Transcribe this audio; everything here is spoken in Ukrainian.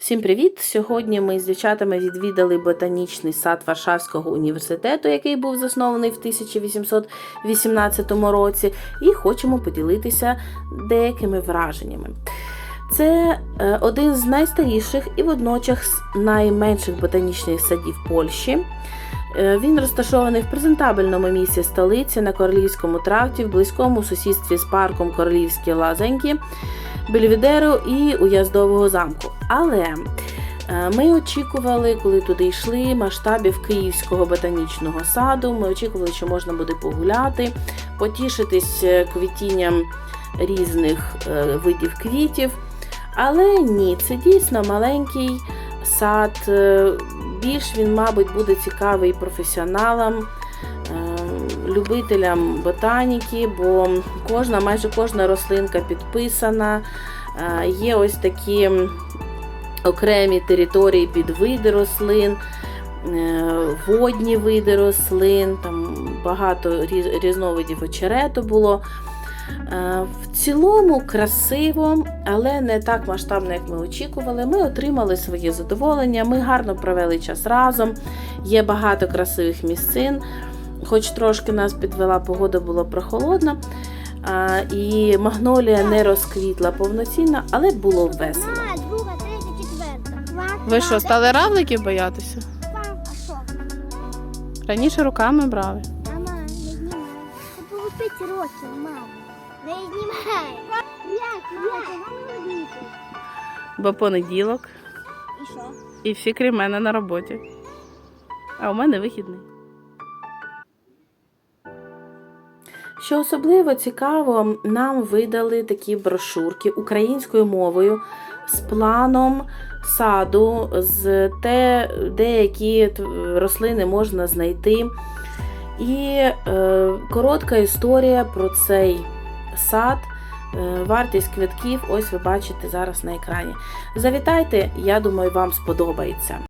Всім привіт! Сьогодні ми з дівчатами відвідали ботанічний сад Варшавського університету, який був заснований в 1818 році, і хочемо поділитися деякими враженнями. Це е, один з найстаріших і водночас найменших ботанічних садів Польщі. Е, Він розташований в презентабельному місці столиці на Королівському тракті, в близькому сусідстві з парком Королівські Лазеньки, Бельведеру і Уяздового замку. Але е, ми очікували, коли туди йшли, масштабів Київського ботанічного саду. Ми очікували, що можна буде погуляти, потішитись е, квітінням різних е, видів квітів. Але ні, це дійсно маленький сад. Більш він, мабуть, буде цікавий професіоналам, любителям ботаніки, бо кожна, майже кожна рослинка підписана. Е, Є ось такі окремі території під види рослин, е, водні види рослин, там багато різновидів очерету було. Е, В цілому красиво, але не так масштабно, як ми очікували. Ми отримали своє задоволення, ми гарно провели час разом. Є багато красивих місцин. Хоч трошки нас підвела погода, було прохолодно. а, І магнолія не розквітла повноцінно, але було весело. Друга, третя, четверта. Ви що, стали равликів боятися? Раніше руками брали. Мама, не знімай. Це було 5 років, мама. Не знімай. Як, як. Бо понеділок, І що? і всі крім мене на роботі. А у мене вихідний. Що особливо цікаво, нам видали такі брошурки українською мовою з планом саду, з те, деякі рослини можна знайти. І е, коротка історія про цей сад. Е, Вартість квитків, ось ви бачите зараз на екрані. Завітайте, я думаю, вам сподобається.